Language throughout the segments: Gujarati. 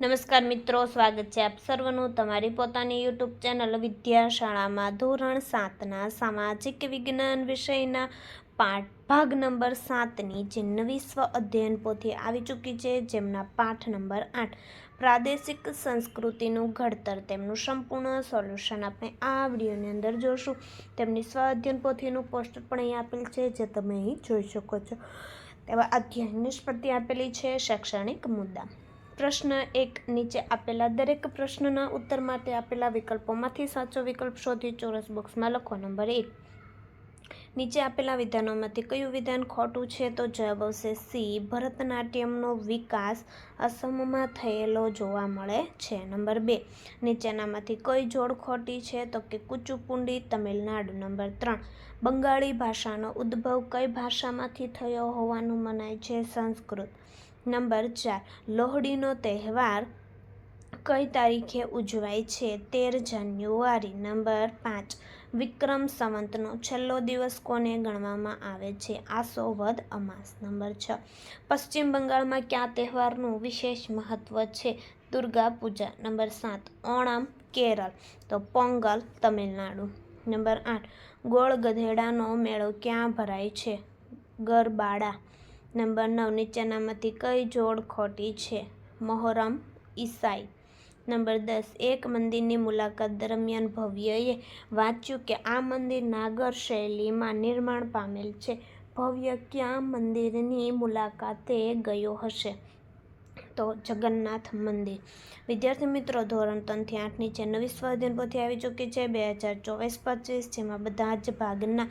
નમસ્કાર મિત્રો, સ્વાગત છે આપ સર્વનું તમારી પોતાની યુટ્યુબ ચેનલ વિદ્યાશાળામાં ધોરણ સાતના સામાજિક વિજ્ઞાન વિષયના પાઠ ભાગ નંબર સાતની જે નવી સ્વ અધ્યયન પોથી આવી ચૂકી છે, જેમના પાઠ નંબર આઠ. પ્રાદેશિક સંસ્કૃતિનું ઘડતર, તેમનું સંપૂર્ણ સોલ્યુશન આપણે આ વિડીયોની અંદર જોશું. તેમની સ્વ અધ્યયન પોથીનું પોસ્ટર પણ અહીં આપેલ છે, જે તમે અહીં જોઈ શકો છો. તેવા અધ્યયન નિષ્પત્તિ આપેલી છે શૈક્ષણિક મુદ્દા. પ્રશ્ન એક, નીચે આપેલા દરેક પ્રશ્નના ઉત્તર માટે આપેલા વિકલ્પોમાંથી સાચો વિકલ્પ શોધી ચોરસ બોક્સમાં લખો. નંબર એક, નીચે આપેલા વિધાનોમાંથી કયું વિધાન ખોટું છે તો જવાબ આવશે સી, ભરતનાટ્યમનો વિકાસ અસમમાં થયેલો જોવા મળે છે. નંબર બે, નીચેનામાંથી કઈ જોડ ખોટી છે તો કે કુચુપુંડી, તમિલનાડુ. નંબર ત્રણ, બંગાળી ભાષાનો ઉદ્ભવ કઈ ભાષામાંથી થયો હોવાનું મનાય છે? સંસ્કૃત. નંબર ચાર. લોહડીનો તહેવાર કઈ તારીખે ઉજવાય છે? તેર જાન્યુઆરી. નંબર પાંચ. વિક્રમ સંવંતનો. છેલ્લો દિવસ કોને ગણવામાં આવે છે? આસો વદ અમાસ. નંબર છ. પશ્ચિમ બંગાળમાં કયા તહેવારનું વિશેષ મહત્વ છે? દુર્ગા પૂજા. નંબર સાત. ઓણમ, કેરળ. તો પોંગલ, તમિલનાડુ. નંબર આઠ. ગોળ ગધેડાનો મેળો ક્યાં ભરાય છે? ગરબાડા. નંબર નવ, નીચેનામાંથી કઈ જોડ ખોટી છે? મોહરમ, ઈસાઈ. નંબર દસ, એક મંદિરની મુલાકાત દરમિયાન ભવ્યએ વાંચ્યું કે આ મંદિર નાગર શૈલીમાં નિર્માણ પામેલ છે. ભવ્ય ક્યાં મંદિરની મુલાકાતે ગયો હશે? તો જગન્નાથ મંદિર. વિદ્યાર્થી મિત્રો, ધોરણ ત્રણથી આઠની જે નવી સ્વાધ્યાયન પોથી આવી ચૂકી છે બે હજાર ચોવીસ પચીસ, જેમાં બધા જ ભાગના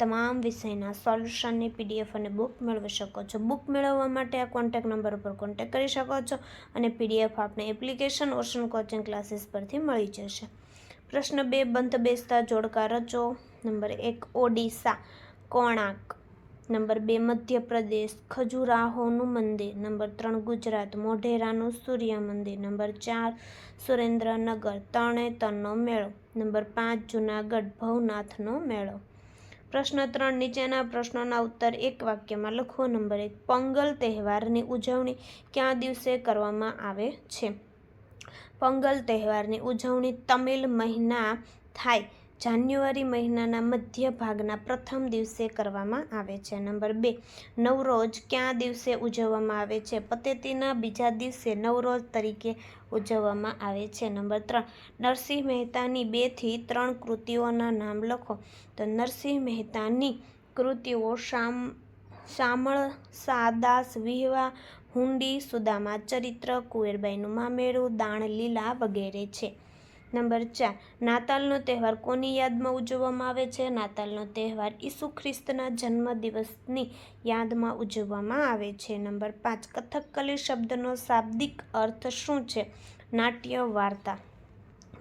તમામ વિષયના સોલ્યુશનની પીડીએફ અને બુક મેળવી શકો છો. બુક મેળવવા માટે આ કોન્ટેક નંબર ઉપર કોન્ટેક કરી શકો છો અને પીડીએફ આપણે એપ્લિકેશન ઓશન કોચિંગ ક્લાસીસ પરથી મળી જશે. પ્રશ્ન બે, બંધ બેસતા જોડકા રચો. નંબર એક, ઓડિશા, કોણાર્ક. નંબર બે, મધ્યપ્રદેશ, ખજુરાહોનું મંદિર. નંબર ત્રણ, ગુજરાત, મોઢેરાનું સૂર્ય મંદિર. નંબર ચાર, સુરેન્દ્રનગર તરણેતરનો મેળો. નંબર પાંચ, જુનાગઢ, ભવનાથનો મેળો. પ્રશ્ન ત્રણ, નીચેના પ્રશ્નોના ઉત્તર એક વાક્યમાં લખો. નંબર એક, પોંગલ તહેવારની ઉજવણી કયા દિવસે કરવામાં આવે છે? પોંગલ તહેવારની ઉજવણી તમિલ મહિના થાય જાન્યુઆરી મહિનાના મધ્ય ભાગના પ્રથમ દિવસે કરવામાં આવે છે. નંબર બે, નવરોજ કયા દિવસે ઉજવવામાં આવે છે? પતેતીના બીજા દિવસે નવરોજ તરીકે ઉજવવામાં આવે છે. નંબર ત્રણ, નરસિંહ મહેતાની બેથી ત્રણ કૃતિઓના નામ લખો. તો નરસિંહ મહેતાની કૃતિઓ શામ, શામળ, સાદાસ, વિહવા, હુંડી, સુદામા, ચરિત્ર, કુવેરબાઈનું મામેરું દાણ લીલા વગેરે છે. નંબર ચાર, નાતાલનો તહેવાર કોની યાદમાં ઉજવવામાં આવે છે? નાતાલનો તહેવાર ઈસુ ખ્રિસ્તના જન્મદિવસની યાદમાં ઉજવવામાં આવે છે. નંબર પાંચ, કથકકલી શબ્દનો શાબ્દિક અર્થ શું છે? નાટ્ય વાર્તા.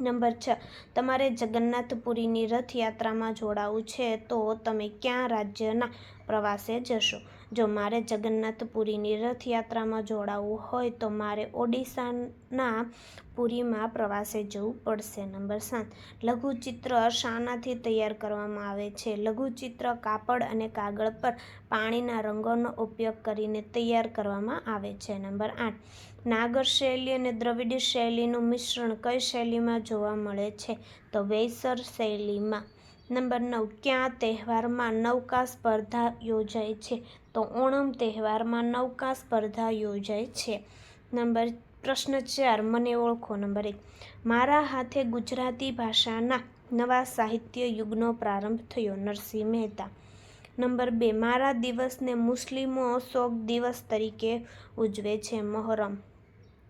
નંબર છ, તમારે જગન્નાથપુરીની રથયાત્રામાં જોડાવું છે તો તમે ક્યાં રાજ્યના પ્રવાસે જશો. જો મારે જગન્નાથપુરીની રથયાત્રામાં જોડાવવું હોય તો મારે ઓડિશાના પુરીમાં પ્રવાસે જવું પડશે. નંબર સાત. લઘુચિત્ર શાનાથી તૈયાર કરવામાં આવે છે. લઘુચિત્ર કાપડ અને કાગળ પર પાણીના રંગોનો ઉપયોગ કરીને તૈયાર કરવામાં આવે છે. નંબર આઠ. નાગર શૈલી અને દ્રવિડ શૈલીનું મિશ્રણ કઈ શૈલીમાં જોવા મળે છે? તો વૈસર શૈલીમાં. નંબર નવ, ક્યાં તહેવારમાં નૌકા સ્પર્ધા યોજાય છે? તો ઓણમ તહેવારમાં નૌકા સ્પર્ધા યોજાય છે. નંબર, પ્રશ્ન ચાર, મને ઓળખો. નંબર એક, મારા હાથે ગુજરાતી ભાષાના નવા સાહિત્ય યુગનો પ્રારંભ થયો, નરસિંહ મહેતા. નંબર બે, મારા દિવસને મુસ્લિમો શોક દિવસ તરીકે ઉજવે છે, મોહરમ.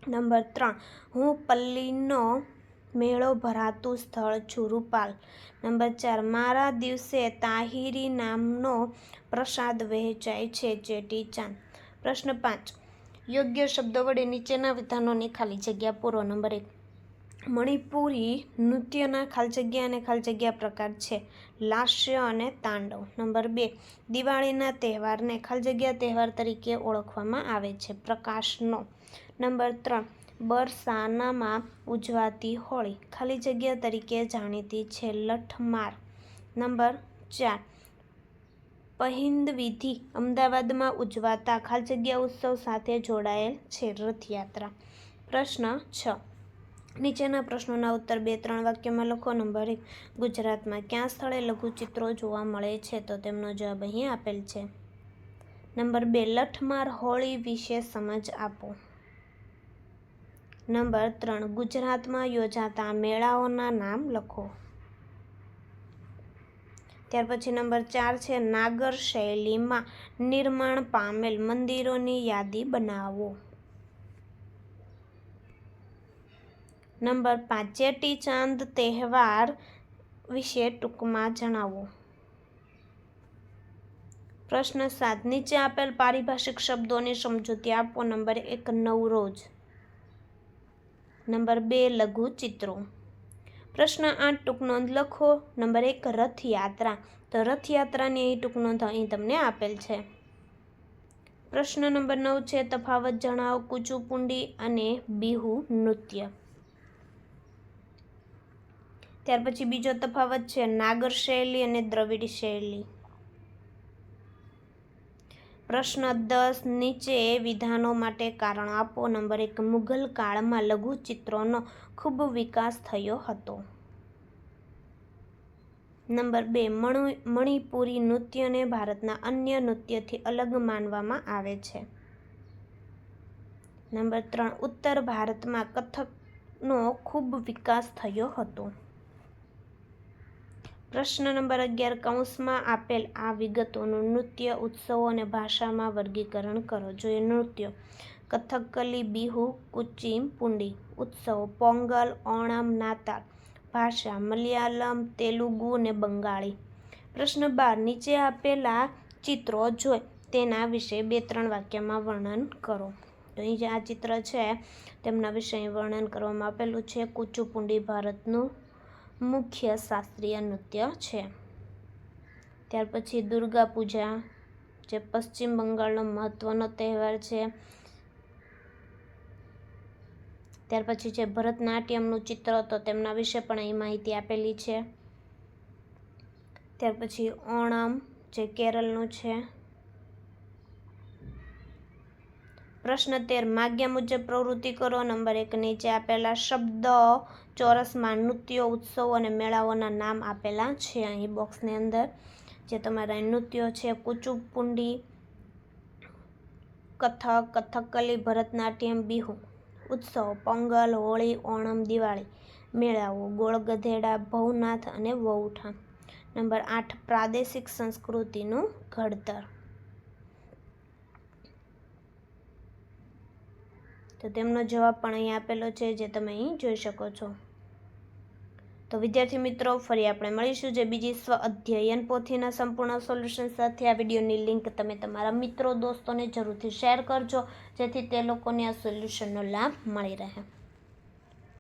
નંબર ત્રણ, હું પલ્લીનો મેળો ભરાતું સ્થળ છુરુપાલ નંબર ચાર, મારા દિવસે તાહિરી નામનો પ્રસાદ વહેંચાય છે ચેટીચાંદ પ્રશ્ન પાંચ, યોગ્ય શબ્દો વડે નીચેના વિધાનોની ખાલી જગ્યા પૂરો. નંબર એક, મણિપુરી નૃત્યના ખાલી જગ્યા અને ખાલી જગ્યા પ્રકાર છે, લાસ્ય અને તાંડવ. નંબર બે, દિવાળીના તહેવારને ખાલી જગ્યા તહેવાર તરીકે ઓળખવામાં આવે છે, પ્રકાશનો. નંબર ત્રણ બરસાનામાં ઉજવાતી હોળી. ખાલી જગ્યા તરીકે જાણીતી છે લઠમાર. નંબર ચાર. પહિંદ વિધિ અમદાવાદમાં ઉજવાતા ખાલી જગ્યા ઉત્સવ સાથે જોડાયેલ છે રથયાત્રા. પ્રશ્ન છ. નીચેના પ્રશ્નોના ઉત્તર બે ત્રણ વાક્યમાં લખો. નંબર એક. ગુજરાતમાં ક્યાં સ્થળે લઘુચિત્રો જોવા મળે છે તો તેમનો જવાબ અહીં આપેલ છે. નંબર બે. લઠમાર હોળી વિશે સમજ આપો. નંબર ત્રણ, ગુજરાતમાં યોજાતા મેળાઓના નામ લખો. ત્યાર પછી નંબર ચાર છે, નાગર શૈલીમાં નિર્માણ પામેલ મંદિરોની યાદી બનાવો. નંબર પાંચ ચેટી ચાંદ તહેવાર વિશે ટૂંકમાં જણાવો. પ્રશ્ન સાત, નીચે આપેલ પારિભાષિક શબ્દોની સમજૂતી આપો. નંબર એક, નવરોજ. નંબર બે લઘુ ચિત્રો. પ્રશ્ન આઠ, ટૂંક નોંધ લખો. નંબર એક, રથયાત્રા. તો રથયાત્રાની અહીં ટૂંક નોંધ અહીં તમને આપેલ છે. પ્રશ્ન નંબર નવ છે, તફાવત જણાવો. કુચુપુંડી અને બિહુ નૃત્ય. ત્યાર પછી બીજો તફાવત છે, નાગર શૈલી અને દ્રવિડ શૈલી. પ્રશ્ન દસ, નીચે વિધાનો માટે કારણ આપો. નંબર એક, મુઘલ કાળમાં લઘુચિત્રોનો ખૂબ વિકાસ થયો હતો. નંબર બે મણિપુરી નૃત્યને ભારતના અન્ય નૃત્યથી અલગ માનવામાં આવે છે. નંબર ત્રણ, ઉત્તર ભારતમાં કથકનો ખૂબ વિકાસ થયો હતો. પ્રશ્ન નંબર અગિયાર, કૌંસમાં આપેલ આ વિગતોનું નૃત્ય ઉત્સવો અને ભાષામાં વર્ગીકરણ કરો. જોઈએ નૃત્ય. કથકલી, બિહુ, કુચીમ, પુંડી. ઉત્સવો. પોંગલ, ઓણમ, નાતાલ. ભાષા. મલયાલમ, તેલુગુ અને બંગાળી. પ્રશ્ન બાર. નીચે આપેલા ચિત્રો જોઈ. તેના વિશે બે ત્રણ વાક્યમાં વર્ણન કરો. તો અહીં જે આ ચિત્ર છે, તેમના વિશે વર્ણન કરવામાં આપેલું છે. કુચુપુંડી ભારતનું મુખ્ય શાસ્ત્રીય નૃત્ય છે. ત્યાર પછી દુર્ગા પૂજા, જે પશ્ચિમ બંગાળનો મહત્ત્વનો તહેવાર છે. ત્યાર પછી છે ભરતનાટ્યમનું ચિત્ર તો તેમના વિશે પણ અહીં માહિતી આપેલી છે. ત્યાર પછી ઓણમ, જે કેરળનું છે. પ્રશ્ન તેર, માગ્યા મુજબ પ્રવૃત્તિ કરો. નંબર એક, નીચે આપેલા શબ્દ ચોરસમાં નૃત્યો, ઉત્સવો અને મેળાઓના નામ આપેલા છે. અહીં બોક્સની અંદર જે તમારા નૃત્યો છે કુચુપુંડી કથક, કથકલી, ભરતનાટ્યમ, બિહુ, ઉત્સવ, પોંગલ, હોળી, ઓણમ, દિવાળી, મેળાઓ ગોળ ગધેડા ભવનાથ અને વહુઠા નંબર આઠ, પ્રાદેશિક સંસ્કૃતિનું ઘડતર. તો તેમનો જવાબ પણ અહીં આપેલો છે જે તમે અહીં જોઈ શકો છો. તો વિદ્યાર્થી મિત્રો, ફરી આપણે મળીશું જે બીજી સ્વ અધ્યયન પોથીના સંપૂર્ણ સોલ્યુશન સાથે. આ વિડીયોની લિંક તમે તમારા મિત્રો, દોસ્તોને જરૂરથી શેર કરજો, જેથી તે લોકોને આ સોલ્યુશનનો લાભ મળી રહે.